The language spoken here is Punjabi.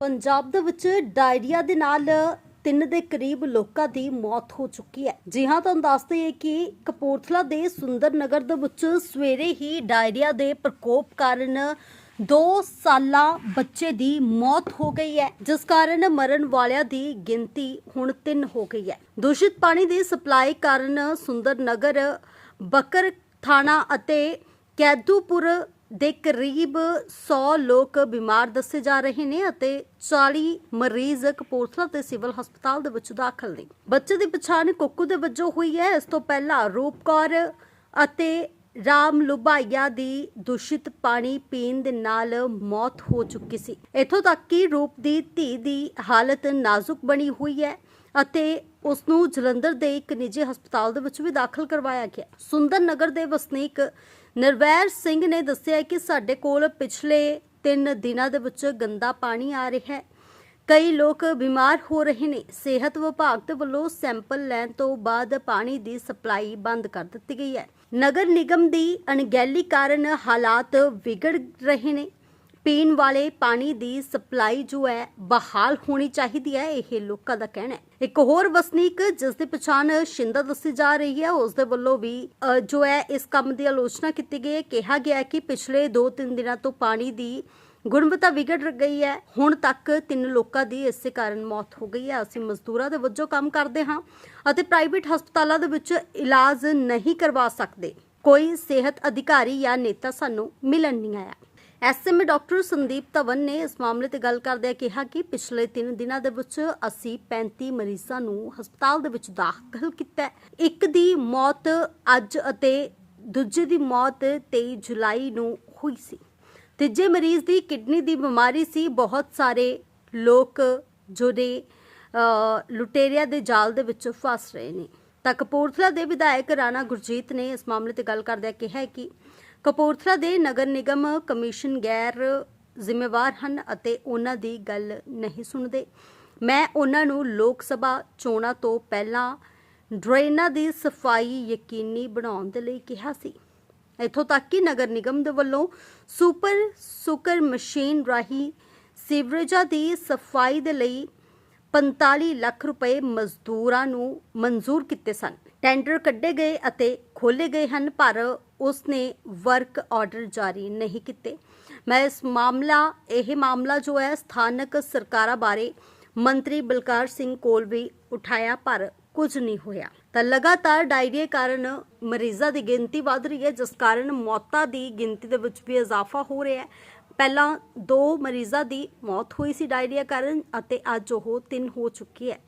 ਪੰਜਾਬ ਦੇ ਵਿੱਚ ਡਾਇਰੀਆ ਦੇ ਨਾਲ ਤਿੰਨ ਦੇ ਕਰੀਬ ਲੋਕਾਂ ਦੀ ਮੌਤ ਹੋ ਚੁੱਕੀ ਹੈ। ਜੀ ਹਾਂ, ਤੁਹਾਨੂੰ ਦੱਸ ਦਈਏ ਕਿ ਕਪੂਰਥਲਾ ਦੇ ਸੁੰਦਰ ਨਗਰ ਦੇ ਵਿੱਚ ਸਵੇਰੇ ਹੀ ਡਾਇਰੀਆ ਦੇ ਪ੍ਰਕੋਪ ਕਾਰਨ 2 ਸਾਲਾਂ ਬੱਚੇ ਦੀ ਮੌਤ ਹੋ ਗਈ ਹੈ, ਜਿਸ ਕਾਰਨ ਮਰਨ ਵਾਲਿਆਂ ਦੀ ਗਿਣਤੀ ਹੁਣ 3 ਹੋ ਗਈ ਹੈ। ਦੂਸ਼ਿਤ ਪਾਣੀ ਦੀ ਸਪਲਾਈ ਕਾਰਨ ਸੁੰਦਰ ਨਗਰ, ਬਕਰ ਥਾਣਾ ਅਤੇ ਕੈਦੂਪੁਰ ਦੇ ਕਰੀਬ 100 ਲੋਕ ਬਿਮਾਰ ਦੱਸੇ ਜਾ ਰਹੇ ਨੇ ਅਤੇ 40 ਮਰੀਜ਼ ਕਪੂਰਥਲਾ ਦੇ ਸਿਵਲ ਹਸਪਤਾਲ ਦੇ ਵਿੱਚ ਦਾਖਲ ਨੇ। ਬੱਚੇ ਦੀ ਪਛਾਣ ਕੁੱਕੂ ਦੇ ਵਜੋਂ ਹੋਈ ਹੈ। ਇਸ ਤੋਂ ਪਹਿਲਾਂ ਰੂਪਕੌਰ ਅਤੇ ਰਾਮ ਲੁਬਾਈਆ ਦੀ ਦੂਸ਼ਿਤ ਪਾਣੀ ਪੀਣ ਦੇ ਨਾਲ ਮੌਤ ਹੋ ਚੁੱਕੀ ਸੀ। ਇਥੋਂ ਤੱਕ ਕਿ ਰੂਪ ਦੀ ਧੀ ਦੀ ਹਾਲਤ ਨਾਜ਼ੁਕ ਬਣੀ ਹੋਈ ਹੈ ਅਤੇ ਉਸ ਨੂੰ ਜਲੰਧਰ ਦੇ ਇੱਕ ਨਿੱਜੀ ਹਸਪਤਾਲ ਦੇ ਵਿੱਚ ਵੀ ਦਾਖਲ ਕਰਵਾਇਆ ਗਿਆ। ਸੁੰਦਰ ਨਗਰ ਦੇ ਵਸਨੀਕ ਨਿਰਵੈਰ ਸਿੰਘ ਨੇ ਦੱਸਿਆ ਕਿ ਸਾਡੇ ਕੋਲ ਪਿਛਲੇ 3 ਦਿਨਾਂ ਦੇ ਵਿੱਚ ਗੰਦਾ ਪਾਣੀ ਆ ਰਿਹਾ ਹੈ। ਕਈ ਲੋਕ ਬਿਮਾਰ ਹੋ ਰਹੇ ਨੇ। ਸਿਹਤ ਵਿਭਾਗ ਦੇ ਵੱਲੋਂ ਸੈਂਪਲ ਲੈਣ ਤੋਂ ਬਾਅਦ ਪਾਣੀ ਦੀ ਸਪਲਾਈ ਬੰਦ ਕਰ ਦਿੱਤੀ ਗਈ ਹੈ। ਨਗਰ ਨਿਗਮ ਦੀ ਅਣਗਹਿਲੀ ਕਾਰਨ ਹਾਲਾਤ ਵਿਗੜ ਰਹੇ ਨੇ। ਪੀਣ ਵਾਲੇ ਪਾਣੀ ਦੀ ਸਪਲਾਈ ਜੋ ਹੈ, ਬਹਾਲ ਹੋਣੀ ਚਾਹੀਦੀ ਹੈ, ਇਹ ਲੋਕਾਂ ਦਾ ਕਹਿਣਾ ਹੈ। ਇੱਕ ਹੋਰ ਵਸਨੀਕ ਜਿਸ ਦੀ ਪਛਾਣ ਸ਼ਿੰਦਾ ਦੱਸੀ ਜਾ ਰਹੀ ਹੈ, ਉਸ ਦੇ ਵੱਲੋਂ ਵੀ ਜੋ ਹੈ, ਇਸ ਕੰਮ ਦੀ ਆਲੋਚਨਾ ਕੀਤੀ ਗਈ ਹੈ। ਕਿਹਾ ਗਿਆ ਹੈ ਕਿ ਪਿਛਲੇ 2-3 ਦਿਨਾਂ ਤੋਂ ਪਾਣੀ ਦੀ ਗੁਣਵੱਤਾ ਵਿਗੜ ਗਈ ਹੈ। ਹੁਣ ਤੱਕ ਤਿੰਨ ਲੋਕਾਂ ਦੀ ਇਸੇ ਕਾਰਨ ਮੌਤ ਹੋ ਗਈ ਹੈ। ਅਸੀਂ ਮਜ਼ਦੂਰਾਂ ਦੇ ਵਜੋਂ ਕੰਮ ਕਰਦੇ ਹਾਂ ਅਤੇ ਪ੍ਰਾਈਵੇਟ ਹਸਪਤਾਲਾਂ ਦੇ ਵਿੱਚ ਇਲਾਜ ਨਹੀਂ ਕਰਵਾ ਸਕਦੇ। ਕੋਈ ਸਿਹਤ ਅਧਿਕਾਰੀ ਜਾਂ ਨੇਤਾ ਸਾਨੂੰ ਮਿਲਣ ਨਹੀਂ ਆਇਆ। ਐਸਐਮ ਡਾਕਟਰ ਸੰਦੀਪ ਧਵਨ ਨੇ ਇਸ ਮਾਮਲੇ ਤੇ ਗੱਲ ਕਰਦਿਆਂ ਕਿਹਾ ਕਿ ਪਿਛਲੇ 3 ਦਿਨਾਂ ਦੇ ਵਿੱਚ ਅਸੀਂ 35 ਮਰੀਜ਼ਾਂ ਨੂੰ ਹਸਪਤਾਲ ਦੇ ਵਿੱਚ ਦਾਖਲ ਕੀਤਾ ਇੱਕ ਦੀ ਮੌਤ ਅੱਜ ਅਤੇ ਦੂਜੇ ਦੀ ਮੌਤ 23 ਜੁਲਾਈ ਨੂੰ ਹੋਈ ਸੀ। ਤੀਜੇ ਮਰੀਜ਼ ਦੀ ਕਿਡਨੀ ਦੀ ਬਿਮਾਰੀ ਸੀ। ਬਹੁਤ ਸਾਰੇ ਲੋਕ ਜੋ ਨੇ ਅ, ਦੇ ਜਾਲ ਦੇ ਵਿੱਚ ਫਸ ਰਹੇ ਨੇ। ਤਾਂ ਕਪੂਰਥਲਾ ਦੇ ਵਿਧਾਇਕ ਰਾਣਾ ਗੁਰਜੀਤ ਨੇ ਇਸ ਮਾਮਲੇ ਤੇ ਗੱਲ ਕਰਦਿਆਂ ਕਿਹਾ ਕਿ ਕਪੂਰਥਲਾ ਦੇ ਨਗਰ ਨਿਗਮ ਕਮਿਸ਼ਨ ਗੈਰ ਜ਼ਿੰਮੇਵਾਰ ਹਨ ਅਤੇ ਉਹਨਾਂ ਦੀ ਗੱਲ ਨਹੀਂ ਸੁਣਦੇ। ਮੈਂ ਉਹਨਾਂ ਨੂੰ ਲੋਕ ਸਭਾ ਚੋਣਾਂ ਤੋਂ ਪਹਿਲਾਂ ਡਰੇਨਾਂ ਦੀ ਸਫ਼ਾਈ ਯਕੀਨੀ ਬਣਾਉਣ ਦੇ ਲਈ ਕਿਹਾ ਸੀ। ਇੱਥੋਂ ਤੱਕ ਕਿ ਨਗਰ ਨਿਗਮ ਦੇ ਵੱਲੋਂ ਸੁਪਰ ਸੁਕਰ ਮਸ਼ੀਨ ਰਾਹੀਂ ਸੀਵਰੇਜਾਂ ਦੀ ਸਫ਼ਾਈ ਦੇ ਲਈ 45 ਲੱਖ ਰੁਪਏ ਮਜ਼ਦੂਰਾਂ ਨੂੰ ਮਨਜ਼ੂਰ ਕੀਤੇ ਸਨ। ਟੈਂਡਰ ਕੱਢੇ ਗਏ ਅਤੇ ਖੋਲੇ ਗਏ ਹਨ, ਪਰ ਉਸ ਨੇ ਵਰਕ ਆਰਡਰ ਜਾਰੀ ਨਹੀਂ ਕੀਤੇ। ਮੈਂ ਇਸ ਮਾਮਲਾ, ਇਹ ਮਾਮਲਾ ਜੋ ਹੈ, ਸਥਾਨਕ ਸਰਕਾਰਾਂ ਬਾਰੇ ਮੰਤਰੀ ਬਲਕਾਰ ਸਿੰਘ ਕੋਲ ਵੀ ਉਠਾਇਆ, ਪਰ ਕੁਝ ਨਹੀਂ ਹੋਇਆ। ਤਾਂ ਲਗਾਤਾਰ ਡਾਇਰੀਆ ਕਾਰਨ ਮਰੀਜ਼ਾਂ ਦੀ ਗਿਣਤੀ ਵਧ ਰਹੀ ਹੈ, ਜਿਸ ਕਾਰਨ ਮੌਤਾਂ ਦੀ ਗਿਣਤੀ ਦੇ ਵਿੱਚ ਵੀ ਇਜ਼ਾਫਾ ਹੋ ਰਿਹਾ ਹੈ। ਪਹਿਲਾਂ ਦੋ ਮਰੀਜ਼ਾਂ ਦੀ ਮੌਤ ਹੋਈ ਸੀ ਡਾਇਰੀਆ ਕਾਰਨ, ਅਤੇ ਅੱਜ ਉਹ ਤਿੰਨ ਹੋ ਚੁੱਕੀ ਹੈ।